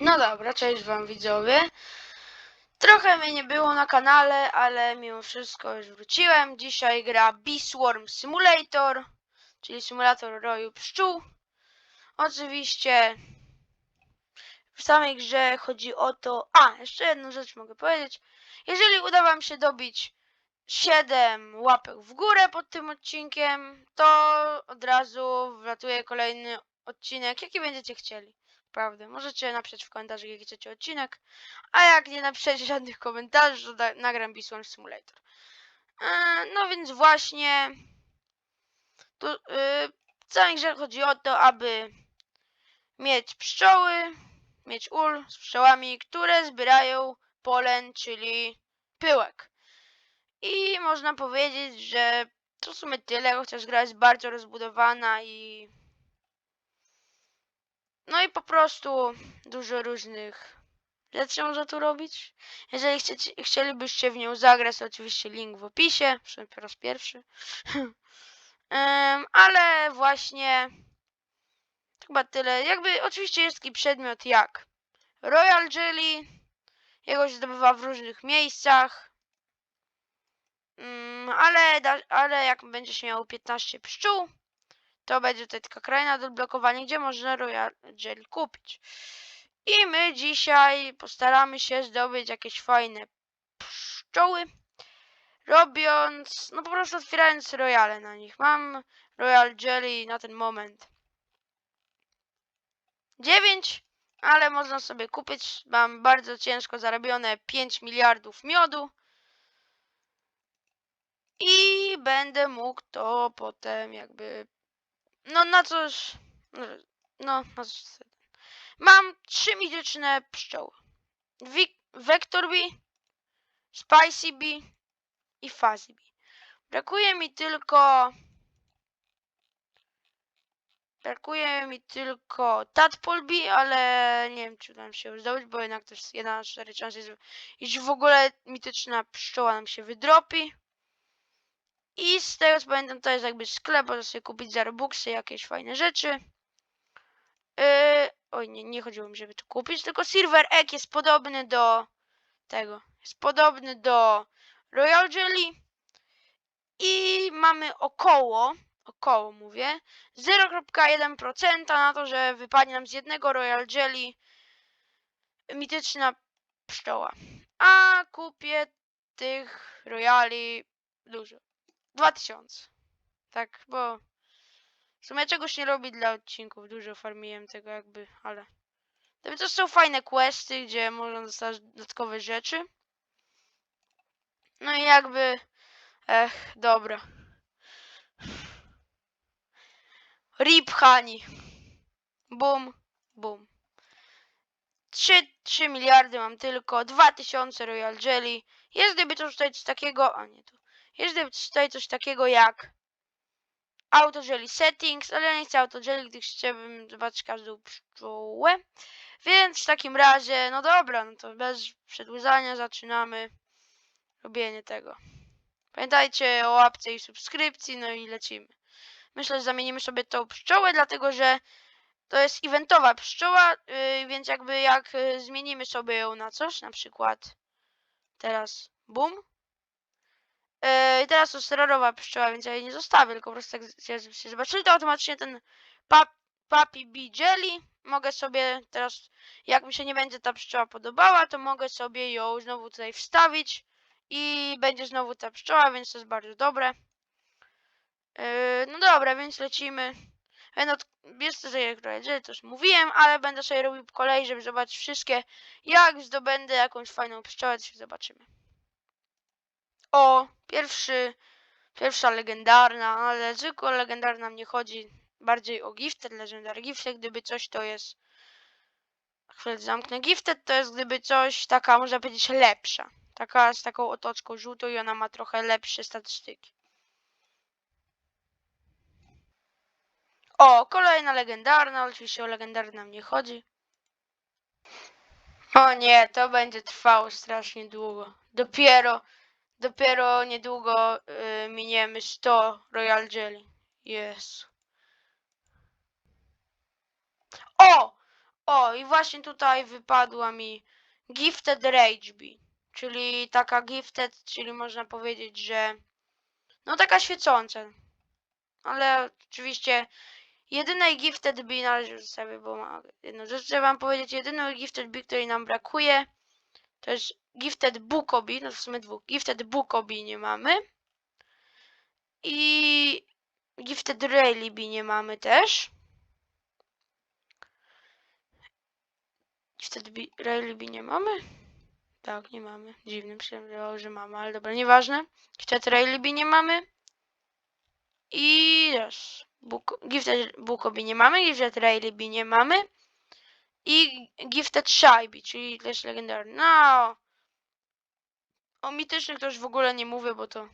No dobra, cześć wam widzowie. Trochę mnie nie było na kanale, ale mimo wszystko już wróciłem. Dzisiaj gra Beeswarm Simulator, czyli symulator roju pszczół. Oczywiście w samej grze chodzi o to... A, jeszcze jedną rzecz mogę powiedzieć. Jeżeli uda wam się dobić 7 łapek w górę pod tym odcinkiem, to od razu wlatuje kolejny odcinek, jaki będziecie chcieli. Prawda. Możecie napisać w komentarzach, jaki chcecie odcinek. A jak nie napiszecie żadnych komentarzy, to nagram Biswarm Simulator. E, no więc właśnie. Tu, yy, w całej grze chodzi o to, aby mieć pszczoły, mieć ul z pszczołami, które zbierają polen, czyli pyłek. I można powiedzieć, że to w sumie tyle, chociaż gra jest bardzo rozbudowana i no i po prostu dużo różnych rzeczy można tu robić. Jeżeli chcecie, chcielibyście w nią zagrać, to oczywiście link w opisie, przynajmniej po raz pierwszy. Em, ale właśnie chyba tyle. Jakby oczywiście jest taki przedmiot jak Royal Jelly. Jego się zdobywa w różnych miejscach. Mm, ale, ale jak będzie się miało 15 pszczół, to będzie tutaj taka kraina do odblokowania, gdzie można Royal Jelly kupić. I my dzisiaj postaramy się zdobyć jakieś fajne pszczoły, robiąc, no po prostu otwierając royale na nich. Mam Royal Jelly na ten moment 9, ale można sobie kupić, mam bardzo ciężko zarobione 5 miliardów miodu. I będę mógł to potem jakby no na coś. No, na coś. sobie. Mam trzy mityczne pszczoły. Wi- Vector Bee, Spicy Bee i Fuzzy Bee. Brakuje mi tylko. Brakuje mi tylko Tadpole Bee, ale nie wiem, czy nam się zdobyć, bo jednak to jest 1 na 4 szanse, iż w ogóle mityczna pszczoła nam się wydropi. I z tego co pamiętam, to jest jakby sklep, można sobie kupić za Robuxy jakieś fajne rzeczy. Yy, oj, nie, nie chodziło mi, żeby to kupić, tylko Silver Egg jest podobny do tego. Jest podobny do Royal Jelly. I mamy około, około mówię, 0,1% na to, że wypadnie nam z jednego Royal Jelly mityczna pszczoła. A kupię tych Royali dużo. 2000. Tak, bo w sumie czegoś nie robi dla odcinków. Dużo farmiłem tego jakby, ale... To są fajne questy, gdzie można dostać dodatkowe rzeczy. No i jakby... Ech, dobra. Rip Honey. Bum, bum. 3, 3 miliardy mam tylko, 2000 Royal Jelly. Jest gdyby to coś takiego, a nie tu. Gdyby tutaj coś takiego jak Auto Jelly Settings, ale ja nie chcę Auto Jelly, gdyż chciałbym zobaczyć każdą pszczołę. Więc w takim razie, no dobra, no to bez przedłużania zaczynamy robienie tego. Pamiętajcie o łapce i subskrypcji, no i lecimy. Myślę, że zamienimy sobie tą pszczołę, dlatego że to jest eventowa pszczoła, yy, więc jakby jak yy, zmienimy sobie ją na coś, na przykład teraz bum. Yy, I teraz to jest terrorowa pszczoła, więc ja jej nie zostawię, tylko po prostu tak się, zobaczyli, to automatycznie ten pap, Papi Jelly mogę sobie teraz, jak mi się nie będzie ta pszczoła podobała, to mogę sobie ją znowu tutaj wstawić i będzie znowu ta pszczoła, więc to jest bardzo dobre. Yy, no dobra, więc lecimy. Jest to jak Jelly, to już mówiłem, ale będę sobie robił po kolei, żeby zobaczyć wszystkie. Jak zdobędę jakąś fajną pszczołę, to się zobaczymy. O, pierwszy, pierwsza legendarna, ale zwykła legendarna mnie chodzi bardziej o Gifted, Legendary Gifted, gdyby coś to jest, chwilę zamknę, Gifted to jest gdyby coś, taka można powiedzieć lepsza, taka z taką otoczką żółtą i ona ma trochę lepsze statystyki. O, kolejna legendarna, oczywiście o legendarna mnie chodzi. O nie, to będzie trwało strasznie długo. Dopiero, dopiero niedługo y, miniemy 100 Royal Jelly. Jezu. O! O, i właśnie tutaj wypadła mi Gifted Rage Bee, czyli taka gifted, czyli można powiedzieć, że no taka świecąca. Ale oczywiście jedynej Gifted Bee należy sobie, bo ma chcę wam powiedzieć, jedyną Gifted Bee, której nam brakuje, to jest Gifted Bukobi, no w sumie dwóch. Gifted Bukobi nie mamy. I Gifted Bee nie mamy też. Gifted Bee nie mamy? Tak, nie mamy. Dziwne, myślałem, że mamy, ale dobra, nieważne. Gifted Bee nie mamy. I. Book, Gifted Bukobi nie mamy, Gifted Bee nie mamy. I Gifted Shy Bee, czyli też legendarny. No, o mitycznych to już w ogóle nie mówię, bo to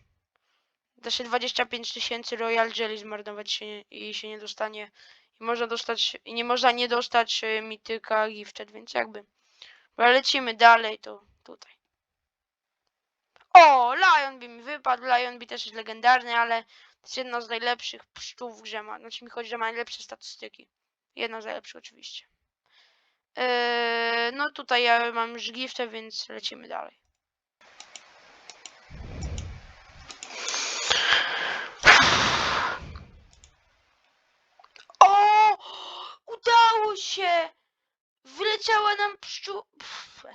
da się 25 tysięcy Royal Jelly zmarnować się i się nie dostanie. I można dostać, i nie można nie dostać e, mityka gifted, więc jakby. Dobra, lecimy dalej, to tutaj. O, Lion Bee mi wypadł, Lion Bee też jest legendarny, ale to jest jedna z najlepszych pszczół w grze. Ma, znaczy mi chodzi, że ma najlepsze statystyki. Jedna z najlepszych oczywiście. Eee, no tutaj ja mam już giftę, więc lecimy dalej. O! Udało się! Wyleciała nam pszczół... Pff.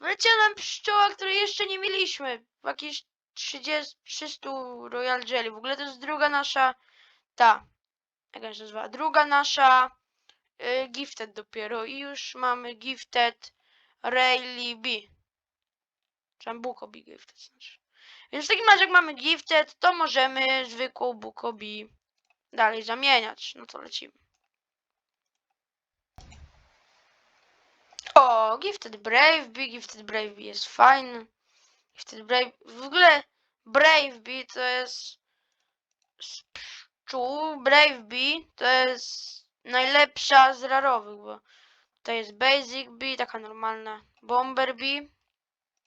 Wyleciała nam pszczoła, której jeszcze nie mieliśmy. Jakieś 30, 300 Royal Jelly. W ogóle to jest druga nasza... Ta. Jak się nazywa? Druga nasza y, Gifted dopiero. I już mamy Gifted Rayleigh B. Buko B Gifted znaczy. Więc w takim razie jak mamy Gifted, to możemy zwykłą Buko B dalej zamieniać. No to lecimy. O, Gifted Brave Bee, Gifted Brave Bee jest fajny. Gifted Brave, w ogóle Brave Bee to jest pszczół, Brave Bee to jest najlepsza z rarowych, bo to jest Basic Bee, taka normalna Bomber Bee.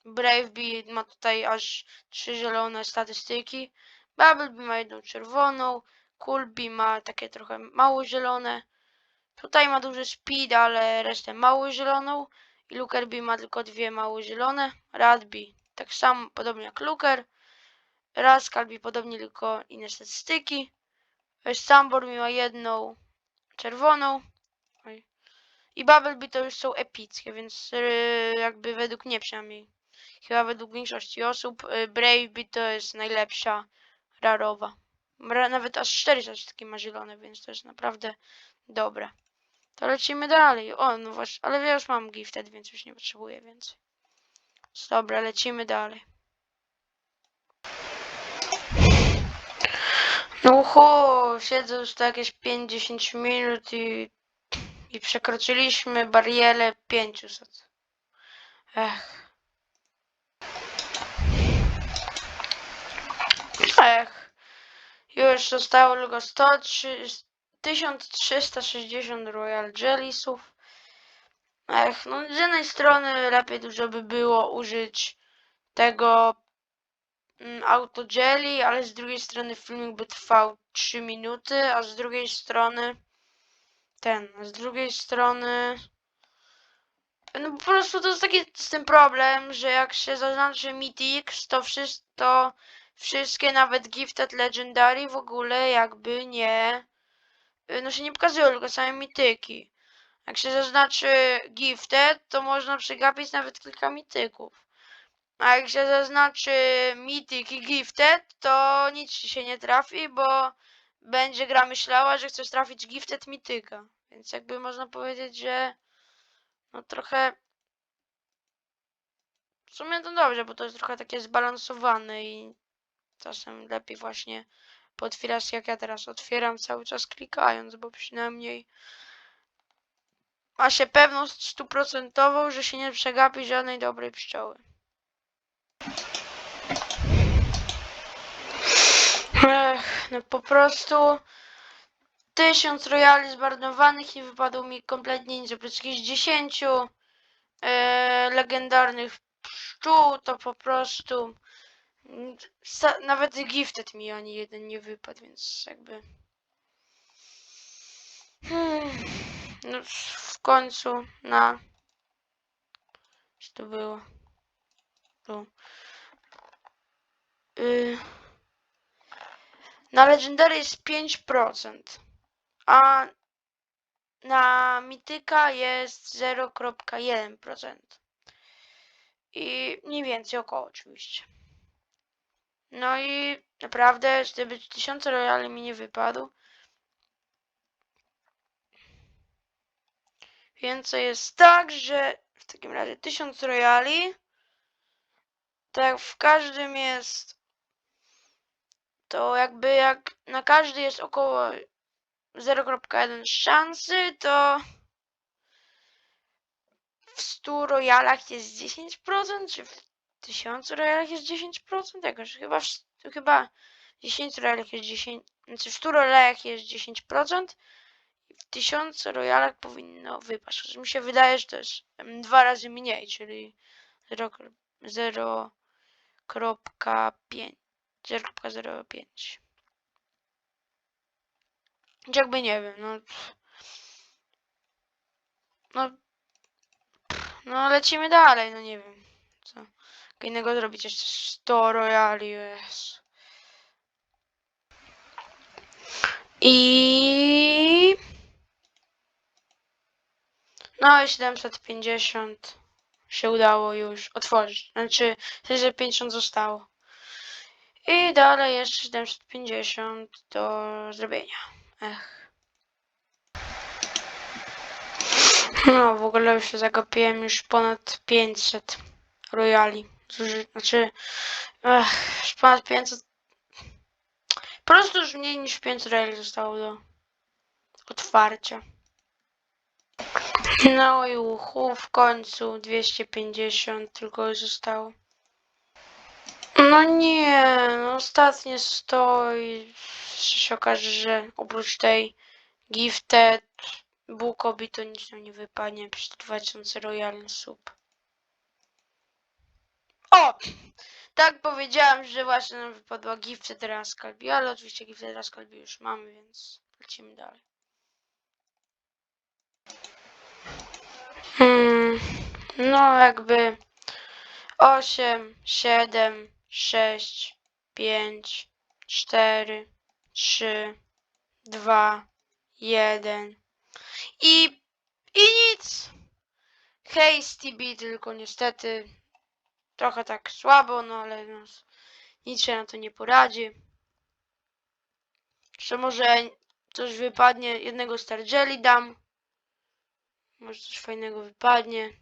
Brave Bee ma tutaj aż trzy zielone statystyki. Bubble Bee ma jedną czerwoną. Cool Bee ma takie trochę mało zielone. Tutaj ma duży speed, ale resztę mało zieloną. I Looker Bee ma tylko dwie mało zielone. Rad Bee tak samo, podobnie jak Looker. Rascal Bee podobnie, tylko inne statystyki. Sambor ma jedną czerwoną. I Bubblebee to już są epickie, więc yy, jakby według mnie przynajmniej, chyba według większości osób, yy, Bravebee to jest najlepsza rarowa. Ra, nawet aż 4 statystyki ma zielone, więc to jest naprawdę dobre. To lecimy dalej. O, no właśnie, ale ja już mam gifted, więc już nie potrzebuję więcej. Dobra, lecimy dalej. No ho, siedzę już to jakieś 5-10 minut i, i przekroczyliśmy barierę 500. Ech. Ech. Już zostało tylko 103, 1360 Royal Jelliesów. Ech, no z jednej strony lepiej dużo by było użyć tego auto jelly, ale z drugiej strony filmik by trwał 3 minuty, a z drugiej strony ten, z drugiej strony no po prostu to jest taki z tym problem, że jak się zaznaczy Mythics, to wszystko, wszystkie nawet Gifted Legendary w ogóle jakby nie, y, no się nie pokazują, tylko same mityki. Jak się zaznaczy Gifted, to można przegapić nawet kilka mityków. A jak się zaznaczy Mythic i Gifted, to nic ci się nie trafi, bo będzie gra myślała, że chcesz trafić Gifted Mityka. Więc jakby można powiedzieć, że no trochę w sumie to dobrze, bo to jest trochę takie zbalansowane i czasem lepiej właśnie potwierasz jak ja teraz otwieram cały czas klikając, bo przynajmniej ma się pewność stuprocentową, że się nie przegapi żadnej dobrej pszczoły. Ech, no po prostu tysiąc royali zmarnowanych i wypadło mi kompletnie nic oprócz jakichś dziesięciu e, legendarnych pszczół, to po prostu sa- nawet gifted mi ani jeden nie wypadł, więc jakby hmm, No, w końcu na... Co to było? Tu. Y... Na Legendary jest 5%, a na Mityka jest 0,1%. I mniej więcej około oczywiście. No i naprawdę, gdyby 1000 royali mi nie wypadł, Więcej jest tak, że w takim razie 1000 royali. Tak w każdym jest to jakby jak na każdy jest około 0,1 szansy, to w 100 royalach jest 10%, czy w 1000 royalach jest 10%? Jakoś chyba w, chyba w 10 royalach jest 10, znaczy w 100 royalach jest 10%, w 1000 royalach powinno wypaść. Mi się wydaje, że to jest dwa razy mniej, czyli 0,5. 0,05. Jakby nie wiem, no. No. No lecimy dalej, no nie wiem. Co innego zrobić jeszcze 100 royali, jest. I no i 750 się udało już otworzyć. Znaczy 750 zostało. I dalej jeszcze 750 do zrobienia. Ech. No w ogóle już się zagapiłem już ponad 500 royali. Znaczy, ech, już ponad 500. Po prostu już mniej niż 500 royali zostało do otwarcia. No i uchu, w końcu 250 tylko zostało. No nie, no ostatnie stoi. się okaże, że oprócz tej gifted Bukobi to nic nam nie wypadnie przez 2000 royal sub. O! Tak powiedziałam, że właśnie nam wypadła gifted Rascalbi, ale oczywiście gifted Rascalbi już mamy, więc lecimy dalej. Hmm, no jakby 8, 7, 6, 5, 4, 3, 2, 1 i, i nic. Hasty B tylko niestety trochę tak słabo, no ale no, nic się na to nie poradzi. Jeszcze może coś wypadnie, jednego Star Jelly dam. Może coś fajnego wypadnie.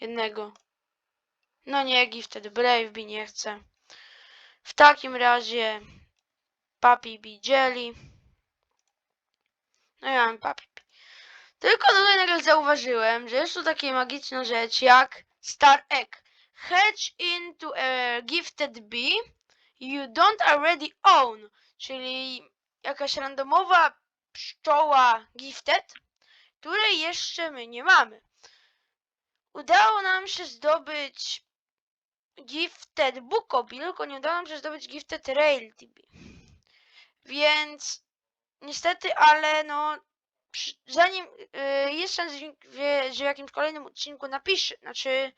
Jednego. No nie, Gifted Brave nie chcę. W takim razie Papi Jelly. No ja mam Papi. Tylko tutaj nagle zauważyłem, że jest tu taka magiczna rzecz jak Star Egg. Hatch into a gifted bee you don't already own. Czyli jakaś randomowa pszczoła gifted, której jeszcze my nie mamy. Udało nam się zdobyć Gifted Bukobi, tylko nie udało nam się zdobyć Gifted Rail TB. Więc niestety, ale no przy- zanim yy, jest że, że w jakimś kolejnym odcinku napiszę, znaczy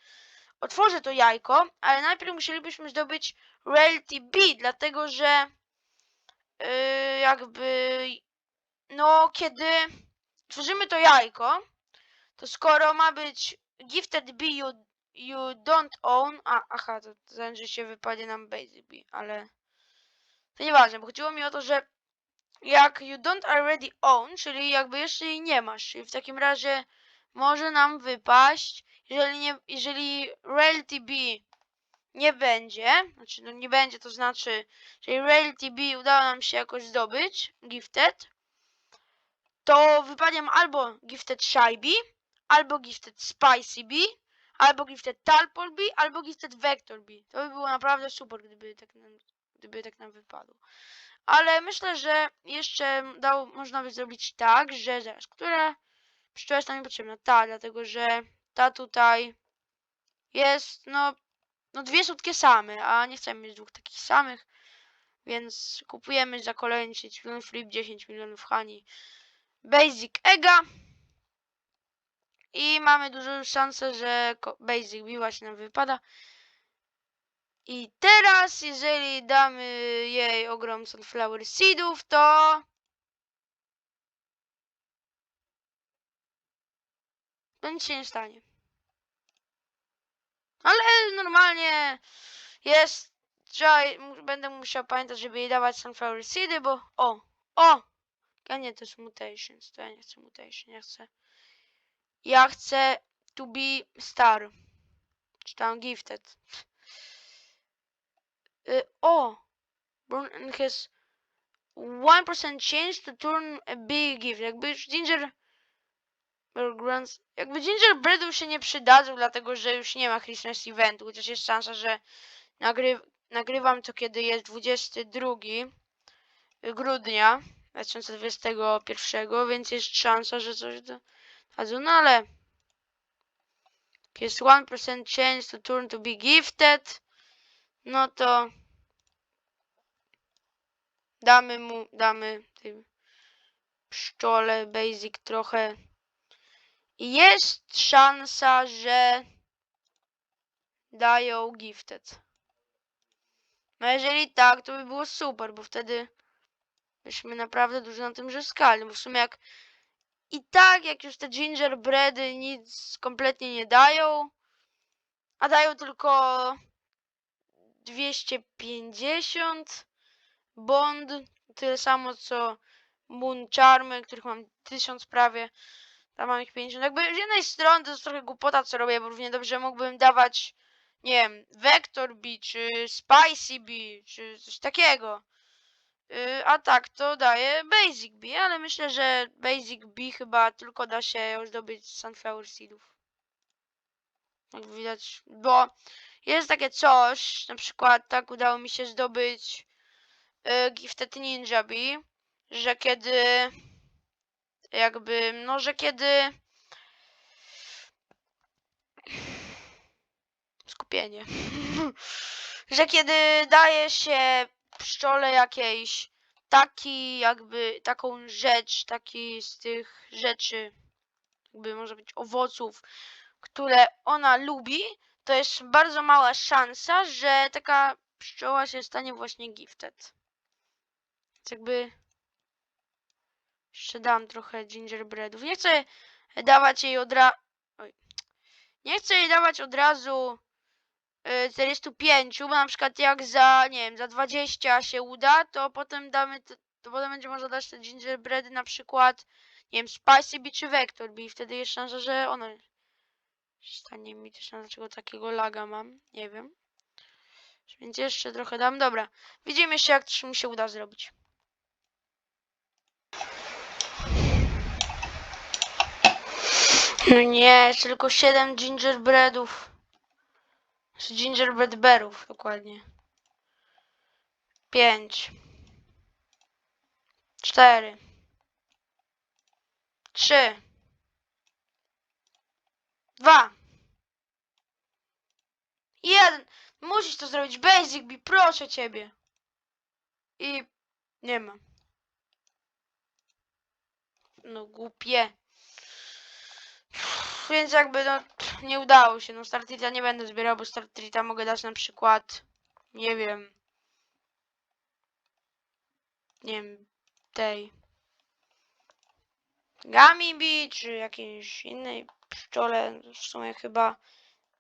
otworzę to jajko, ale najpierw musielibyśmy zdobyć Rail TB, dlatego że yy, jakby no kiedy tworzymy to jajko, to skoro ma być Gifted Bee you, don't own, a, aha, to znaczy, się wypadnie nam Basic ale to nieważne, bo chodziło mi o to, że jak you don't already own, czyli jakby jeszcze jej nie masz, czyli w takim razie może nam wypaść, jeżeli nie, jeżeli RailTB nie będzie, znaczy no nie będzie, to znaczy, jeżeli RailTB udało nam się jakoś zdobyć, gifted, to wypadnie albo gifted Shy Bee, albo gifted Spicy Bee, albo gifted Talpol Bee, albo gifted Vector Bee. To by było naprawdę super, gdyby tak nam, gdyby tak nam wypadło. Ale myślę, że jeszcze dało, można by zrobić tak, że zaraz, która pszczoła jest nam potrzebna? Ta, dlatego że ta tutaj jest, no, no dwie słodkie same, a nie chcemy mieć dwóch takich samych, więc kupujemy za kolejny 10 milionów flip, 10 milionów hani Basic Ega I mamy dużą szansę, że Basic Bee właśnie nam wypada. I teraz, jeżeli damy jej ogrom Sunflower Seedów, to... To nic się nie stanie. Ale normalnie jest... Trzeba, będę musiał pamiętać, żeby jej dawać Sunflower Seedy, bo... O! O! A nie, to jest Mutations. To ja nie chcę Mutation, ja chcę... Ja chcę to be star. Czy tam gifted. Y, o! Burn has 1% chance to turn a big gift. Jakby ginger... grants- Jakby gingerbreadów się nie przydadzą, dlatego że już nie ma Christmas eventu, chociaż jest szansa, że nagry... nagrywam to kiedy jest 22 grudnia 2021, więc jest szansa, że coś do... dadzą, no ale jest 1% chance to turn to be gifted, no to damy mu, damy tej pszczole basic trochę. Jest szansa, że dają gifted. No jeżeli tak, to by było super, bo wtedy byśmy naprawdę dużo na tym zyskali. Bo w sumie jak i tak, jak już te gingerbready nic kompletnie nie dają, a dają tylko 250 bond, tyle samo co Moon Charmy, których mam 1000 prawie, tam mam ich 50. Jakby z jednej strony to jest trochę głupota co robię, bo równie dobrze mógłbym dawać, nie wiem, Vector Bee, czy Spicy Bee, czy coś takiego. Yy, a tak to daje Basic Bee, ale myślę, że Basic Bee chyba tylko da się zdobyć z Sunflower Seedów. Jak widać, bo jest takie coś, na przykład tak udało mi się zdobyć y, Gifted Ninja Bee, że kiedy jakby, no, że kiedy skupienie, że kiedy daje się pszczole jakiejś taki jakby, taką rzecz, taki z tych rzeczy, jakby może być owoców, które ona lubi, to jest bardzo mała szansa, że taka pszczoła się stanie właśnie gifted. Więc jakby jeszcze dam trochę gingerbreadów. Nie chcę dawać jej od razu. Nie chcę jej dawać od razu 45, bo na przykład jak za, nie wiem, za 20 się uda, to potem damy, te, to potem będzie można dać te gingerbready na przykład, nie wiem, Spicy Bee czy Vector Bee. Wtedy jest szansa, że ona stanie mi też na dlaczego takiego laga mam, nie wiem. Więc jeszcze trochę dam. Dobra, widzimy się jak to mi się uda zrobić. No nie, jeszcze tylko 7 gingerbreadów. Znaczy Gingerbread berów, dokładnie. 5 4 3 2 1 Musisz to zrobić, Basic Bee, proszę ciebie. I nie ma. No głupie. Więc jakby no nie udało się. No Startrita nie będę zbierał, bo Startrita mogę dać na przykład nie wiem nie wiem tej Gamibi czy jakiejś innej pszczole w sumie chyba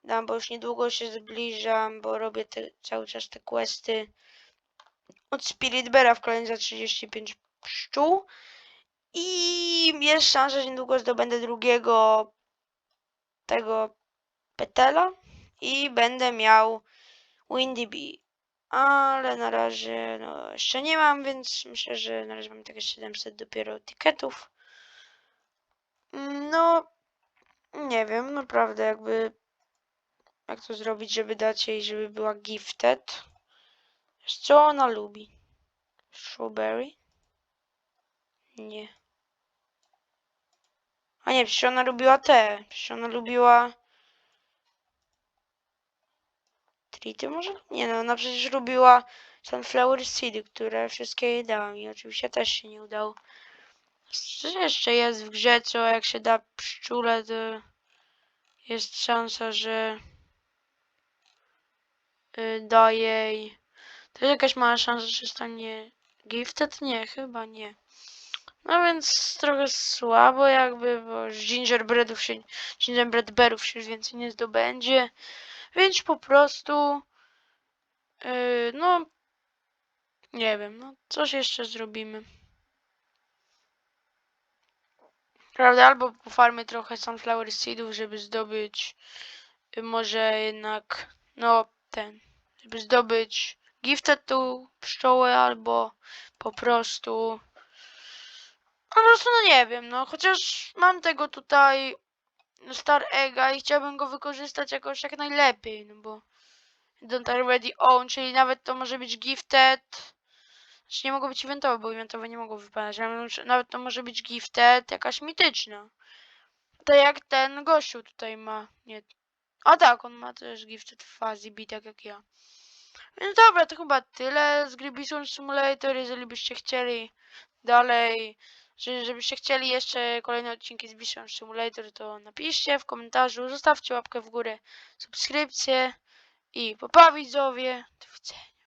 dam, bo już niedługo się zbliżam, bo robię te, cały czas te questy od Spirit Beara w kolejnym za 35 pszczół i jest szansa, że niedługo zdobędę drugiego tego petela i będę miał Windy Bee. Ale na razie no, jeszcze nie mam, więc myślę, że na razie mam takie 700 dopiero tiketów. No, nie wiem, naprawdę jakby jak to zrobić, żeby dać jej, żeby była gifted. Co ona lubi? Strawberry? Nie. A nie, przecież ona lubiła te. Przecież ona lubiła... Trity może? Nie no, ona przecież lubiła Sunflower Seedy, które wszystkie jej dałam i oczywiście też się nie udało. Co jeszcze jest w grze, co jak się da pszczule, to jest szansa, że y, da jej. To jest jakaś mała szansa, że stanie gifted? Nie, chyba nie. No więc trochę słabo jakby, bo gingerbreadów się, gingerbread berów się już więcej nie zdobędzie. Więc po prostu, yy, no, nie wiem, no coś jeszcze zrobimy. Prawda? Albo pofarmy trochę sunflower seedów, żeby zdobyć y, może jednak, no ten, żeby zdobyć gifted tą pszczołę, albo po prostu, po prostu no nie wiem, no chociaż mam tego tutaj Star Egga i chciałbym go wykorzystać jakoś jak najlepiej, no bo don't already own, czyli nawet to może być gifted, znaczy nie mogą być eventowe, bo eventowe nie mogą wypadać, nawet to może być gifted jakaś mityczna. Tak jak ten gościu tutaj ma, nie. A tak, on ma też gifted fuzzy bee, tak jak ja. Więc dobra, to chyba tyle z gry Bison Simulator, jeżeli byście chcieli dalej, że, żebyście chcieli jeszcze kolejne odcinki z Bison Simulator, to napiszcie w komentarzu, zostawcie łapkę w górę, subskrypcję i popa widzowie, do widzenia.